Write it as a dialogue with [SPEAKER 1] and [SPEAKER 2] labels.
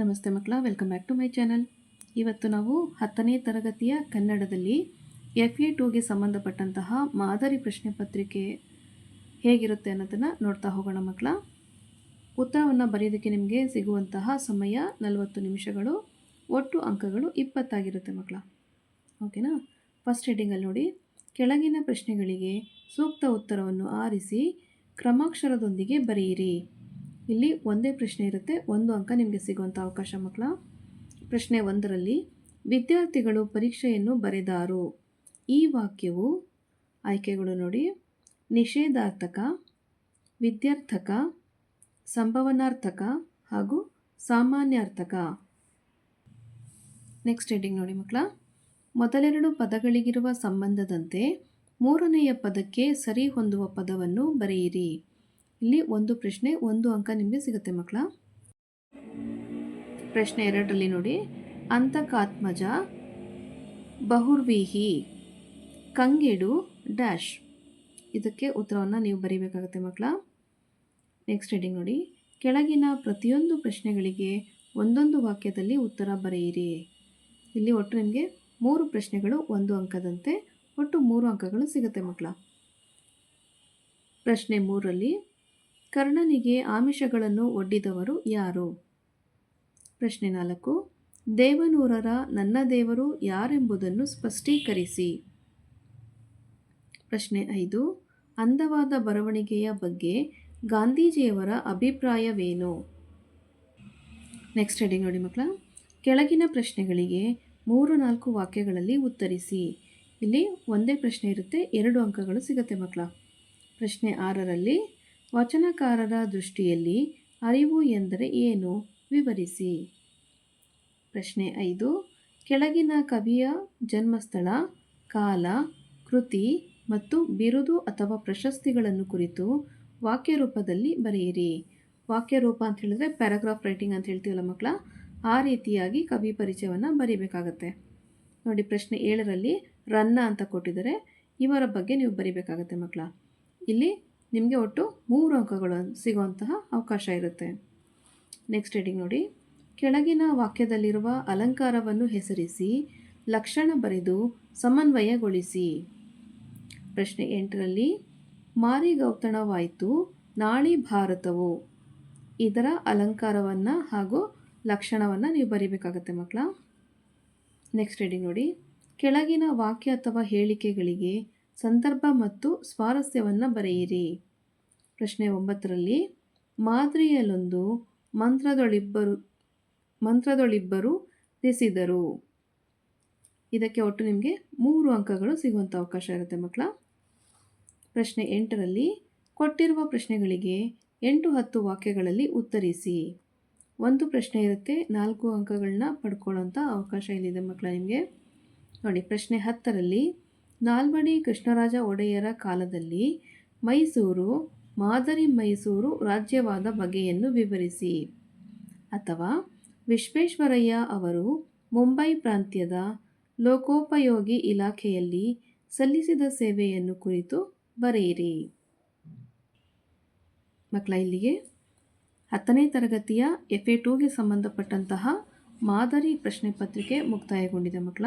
[SPEAKER 1] ನಮಸ್ತೆ ಮಕ್ಕಳ welcome back to my channel ಇವತ್ತು ನಾವು ಹತ್ತನೇ ತರಗತಿಯ ಕನ್ನಡದಲ್ಲಿ ಎಫ್ ಎ ಟೂಗೆ ಸಂಬಂಧಪಟ್ಟಂತಹ ಮಾದರಿ ಪ್ರಶ್ನೆ ಪತ್ರಿಕೆ ಹೇಗಿರುತ್ತೆ ಅನ್ನೋದನ್ನು ನೋಡ್ತಾ ಹೋಗೋಣ ಮಕ್ಕಳ. ಉತ್ತರವನ್ನು ಬರೆಯೋದಕ್ಕೆ ನಿಮಗೆ ಸಿಗುವಂತಹ ಸಮಯ ನಲವತ್ತು ನಿಮಿಷಗಳು, ಒಟ್ಟು ಅಂಕಗಳು ಇಪ್ಪತ್ತಾಗಿರುತ್ತೆ ಮಕ್ಕಳ. ಓಕೆನಾ ಫಸ್ಟ್ ಹೆಡಿಂಗಲ್ಲಿ ನೋಡಿ. ಕೆಳಗಿನ ಪ್ರಶ್ನೆಗಳಿಗೆ ಸೂಕ್ತ ಉತ್ತರವನ್ನು ಆರಿಸಿ, ಕ್ರಮಾಕ್ಷರದೊಂದಿಗೆ ಬರೆಯಿರಿ. ಇಲ್ಲಿ ಒಂದೇ ಪ್ರಶ್ನೆ ಇರುತ್ತೆ. ಒಂದು ಅಂಕ ನಿಮಗೆ ಸಿಗುವಂಥ ಅವಕಾಶ ಮಕ್ಕಳ. ಪ್ರಶ್ನೆ ಒಂದರಲ್ಲಿ, ವಿದ್ಯಾರ್ಥಿಗಳು ಪರೀಕ್ಷೆಯನ್ನು ಬರೆದಾರು. ಈ ವಾಕ್ಯವು ಆಯ್ಕೆಗಳು ನೋಡಿ. ನಿಷೇಧಾರ್ಥಕ, ವಿದ್ಯಾರ್ಥಕ, ಸಂಭವನಾರ್ಥಕ ಹಾಗೂ ಸಾಮಾನ್ಯಾರ್ಥಕ. ನೆಕ್ಸ್ಟ್ ಹೆಡಿಂಗ್ ನೋಡಿ ಮಕ್ಕಳ. ಮೊದಲೆರಡು ಪದಗಳಿಗಿರುವ ಸಂಬಂಧದಂತೆ ಮೂರನೆಯ ಪದಕ್ಕೆ ಸರಿ ಹೊಂದುವ ಪದವನ್ನು ಬರೆಯಿರಿ. ಇಲ್ಲಿ ಒಂದು ಪ್ರಶ್ನೆ, ಒಂದು ಅಂಕ ನಿಮಗೆ ಸಿಗುತ್ತೆ ಮಕ್ಕಳ. ಪ್ರಶ್ನೆ ಎರಡರಲ್ಲಿ ನೋಡಿ. ಅಂತಕಾತ್ಮಜ, ಬಹುರ್ವೀಹಿ, ಕಂಗೆಡು, ಡ್ಯಾಶ್. ಇದಕ್ಕೆ ಉತ್ತರವನ್ನು ನೀವು ಬರೀಬೇಕಾಗುತ್ತೆ ಮಕ್ಕಳ. ನೆಕ್ಸ್ಟ್ ರೀಡಿಂಗ್ ನೋಡಿ. ಕೆಳಗಿನ ಪ್ರತಿಯೊಂದು ಪ್ರಶ್ನೆಗಳಿಗೆ ಒಂದೊಂದು ವಾಕ್ಯದಲ್ಲಿ ಉತ್ತರ ಬರೆಯಿರಿ. ಇಲ್ಲಿ ಒಟ್ಟು ನಿಮಗೆ ಮೂರು ಪ್ರಶ್ನೆಗಳು ಒಂದು ಅಂಕದಂತೆ, ಒಟ್ಟು ಮೂರು ಅಂಕಗಳು ಸಿಗುತ್ತೆ ಮಕ್ಕಳ. ಪ್ರಶ್ನೆ ಮೂರರಲ್ಲಿ ಕರ್ಣನಿಗೆ ಆಮಿಷಗಳನ್ನು ಒಡ್ಡಿದವರು ಯಾರು? ಪ್ರಶ್ನೆ ನಾಲ್ಕು. ದೇವನೂರರ ನನ್ನ ದೇವರು ಯಾರೆಂಬುದನ್ನು ಸ್ಪಷ್ಟೀಕರಿಸಿ. ಪ್ರಶ್ನೆ ಐದು. ಅಂದವಾದ ಬರವಣಿಗೆಯ ಬಗ್ಗೆ ಗಾಂಧೀಜಿಯವರ ಅಭಿಪ್ರಾಯವೇನು? ನೆಕ್ಸ್ಟ್ ಹೆಡಿಂಗ್ ನೋಡಿ ಮಕ್ಕಳ. ಕೆಳಗಿನ ಪ್ರಶ್ನೆಗಳಿಗೆ ಮೂರು ನಾಲ್ಕು ವಾಕ್ಯಗಳಲ್ಲಿ ಉತ್ತರಿಸಿ. ಇಲ್ಲಿ ಒಂದೇ ಪ್ರಶ್ನೆ ಇರುತ್ತೆ, ಎರಡು ಅಂಕಗಳು ಸಿಗುತ್ತೆ ಮಕ್ಕಳ. ಪ್ರಶ್ನೆ ಆರರಲ್ಲಿ ವಚನಕಾರರ ದೃಷ್ಟಿಯಲ್ಲಿ ಅರಿವು ಎಂದರೆ ಏನು? ವಿವರಿಸಿ. ಪ್ರಶ್ನೆ ಐದು. ಕೆಳಗಿನ ಕವಿಯ ಜನ್ಮಸ್ಥಳ, ಕಾಲ, ಕೃತಿ ಮತ್ತು ಬಿರುದು ಅಥವಾ ಪ್ರಶಸ್ತಿಗಳನ್ನು ಕುರಿತು ವಾಕ್ಯ ರೂಪದಲ್ಲಿ ಬರೆಯಿರಿ. ವಾಕ್ಯ ರೂಪ ಅಂತ ಹೇಳಿದ್ರೆ ಪ್ಯಾರಾಗ್ರಾಫ್ ರೈಟಿಂಗ್ ಅಂತ ಹೇಳ್ತೀವಲ್ಲ ಮಕ್ಕಳ? ಆ ರೀತಿಯಾಗಿ ಕವಿ ಪರಿಚಯವನ್ನು ಬರೀಬೇಕಾಗತ್ತೆ. ನೋಡಿ, ಪ್ರಶ್ನೆ ಏಳರಲ್ಲಿ ರನ್ನ ಅಂತ ಕೊಟ್ಟಿದ್ದಾರೆ. ಇವರ ಬಗ್ಗೆ ನೀವು ಬರೀಬೇಕಾಗತ್ತೆ ಮಕ್ಕಳ. ಇಲ್ಲಿ ನಿಮಗೆ ಒಟ್ಟು ಮೂರು ಅಂಕಗಳು ಸಿಗುವಂತಹ ಅವಕಾಶ ಇರುತ್ತೆ. ನೆಕ್ಸ್ಟ್ ಹೆಡಿಂಗ್ ನೋಡಿ. ಕೆಳಗಿನ ವಾಕ್ಯದಲ್ಲಿರುವ ಅಲಂಕಾರವನ್ನು ಹೆಸರಿಸಿ, ಲಕ್ಷಣ ಬರೆದು ಸಮನ್ವಯಗೊಳಿಸಿ. ಪ್ರಶ್ನೆ ಎಂಟರಲ್ಲಿ ಮಾರಿಗೌತಣವಾಯಿತು ನಾಳಿ ಭಾರತವು. ಇದರ ಅಲಂಕಾರವನ್ನು ಹಾಗೂ ಲಕ್ಷಣವನ್ನು ನೀವು ಬರೀಬೇಕಾಗತ್ತೆ ಮಕ್ಕಳ. ನೆಕ್ಸ್ಟ್ ಹೆಡಿಂಗ್ ನೋಡಿ. ಕೆಳಗಿನ ವಾಕ್ಯ ಅಥವಾ ಹೇಳಿಕೆಗಳಿಗೆ ಸಂದರ್ಭ ಮತ್ತು ಸ್ವಾರಸ್ಯವನ್ನು ಬರೆಯಿರಿ. ಪ್ರಶ್ನೆ ಒಂಬತ್ತರಲ್ಲಿ, ಮಾದರಿಯಲ್ಲೊಂದು ಮಂತ್ರದೊಳಿಬ್ಬರು ಮಂತ್ರದೊಳಿಬ್ಬರು ತಿಳಿಸಿದರು. ಇದಕ್ಕೆ ಒಟ್ಟು ನಿಮಗೆ ಮೂರು ಅಂಕಗಳು ಸಿಗುವಂಥ ಅವಕಾಶ ಇರುತ್ತೆ ಮಕ್ಕಳ. ಪ್ರಶ್ನೆ ಎಂಟರಲ್ಲಿ, ಕೊಟ್ಟಿರುವ ಪ್ರಶ್ನೆಗಳಿಗೆ ಎಂಟು ಹತ್ತು ವಾಕ್ಯಗಳಲ್ಲಿ ಉತ್ತರಿಸಿ. ಒಂದು ಪ್ರಶ್ನೆ ಇರುತ್ತೆ, ನಾಲ್ಕು ಅಂಕಗಳನ್ನ ಪಡ್ಕೊಳ್ಳೋಂಥ ಅವಕಾಶ ಇಲ್ಲಿದೆ ಮಕ್ಕಳ ನಿಮಗೆ. ನೋಡಿ, ಪ್ರಶ್ನೆ ಹತ್ತರಲ್ಲಿ ನಾಲ್ವಡಿ ಕೃಷ್ಣರಾಜ ಒಡೆಯರ ಕಾಲದಲ್ಲಿ ಮೈಸೂರು, ಮಾದರಿ ಮೈಸೂರು ರಾಜ್ಯವಾದ ಬಗೆಯನ್ನು ವಿವರಿಸಿ. ಅಥವಾ ವಿಶ್ವೇಶ್ವರಯ್ಯ ಅವರು ಮುಂಬೈ ಪ್ರಾಂತ್ಯದ ಲೋಕೋಪಯೋಗಿ ಇಲಾಖೆಯಲ್ಲಿ ಸಲ್ಲಿಸಿದ ಸೇವೆಯನ್ನು ಕುರಿತು ಬರೆಯಿರಿ. ಮಕ್ಕಳ, ಇಲ್ಲಿಗೆ ಹತ್ತನೇ ತರಗತಿಯ ಎಫ್ ಎ ಟೂಗೆ ಸಂಬಂಧಪಟ್ಟಂತಹ ಮಾದರಿ ಪ್ರಶ್ನೆ ಪತ್ರಿಕೆ ಮುಕ್ತಾಯಗೊಂಡಿದೆ ಮಕ್ಕಳ.